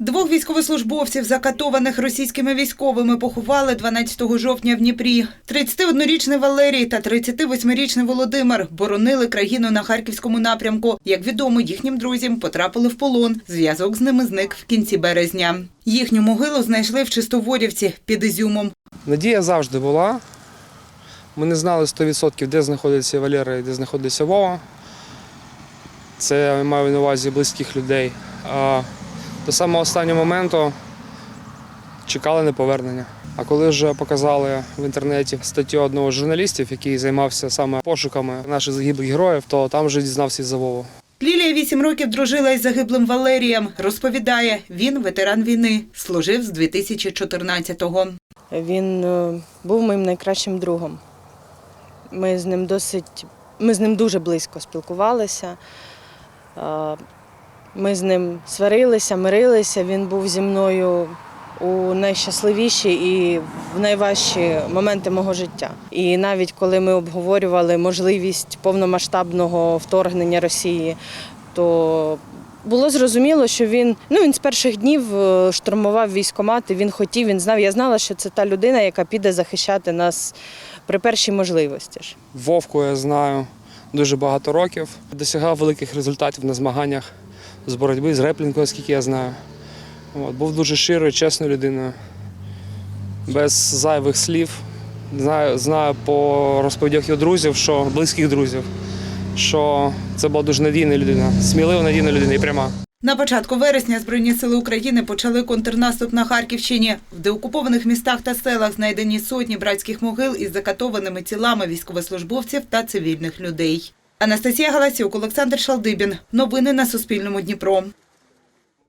Двох військовослужбовців, закатованих російськими військовими, поховали 12 жовтня в Дніпрі. 31-річний Валерій та 38-річний Володимир боронили країну на харківському напрямку. Як відомо, їхнім друзям потрапили в полон. Зв'язок з ними зник в кінці березня. Їхню могилу знайшли в Чистоворівці під Ізюмом. Надія завжди була. Ми не знали 100% де знаходиться Валера і де знаходиться Вова. Це я маю на увазі близьких людей. До самого останнього моменту чекали на повернення. А коли вже показали в інтернеті статтю одного з журналістів, який займався саме пошуками наших загиблих героїв, то там вже дізнався і за Вову. Лілія вісім років дружила із загиблим Валерієм. Розповідає, він ветеран війни, служив з 2014-го. Він е, був моїм найкращим другом. Ми з ним досить, ми з ним дуже близько спілкувалися. Ми з ним сварилися, мирилися. Він був зі мною у найщасливіші і в найважчі моменти мого життя. І навіть коли ми обговорювали можливість повномасштабного вторгнення Росії, то було зрозуміло, що він ну він з перших днів е, штурмував військкомати, він хотів, він знав. Я знала, що це та людина, яка піде захищати нас при першій можливості. Вовку я знаю дуже багато років. Досягав великих результатів на змаганнях з боротьби з реплінгом, скільки я знаю. От, був дуже щирою, чесною людиною, без зайвих слів. Знаю, знаю по розповідях його друзів, що близьких друзів, що це була дуже надійна людина, смілива надійна людина і пряма. На початку вересня Збройні сили України почали контрнаступ на Харківщині. В деокупованих містах та селах знайдені сотні братських могил із закатованими тілами військовослужбовців та цивільних людей. Анастасія Галасюк, Олександр Шалдибін. Новини на Суспільному Дніпро.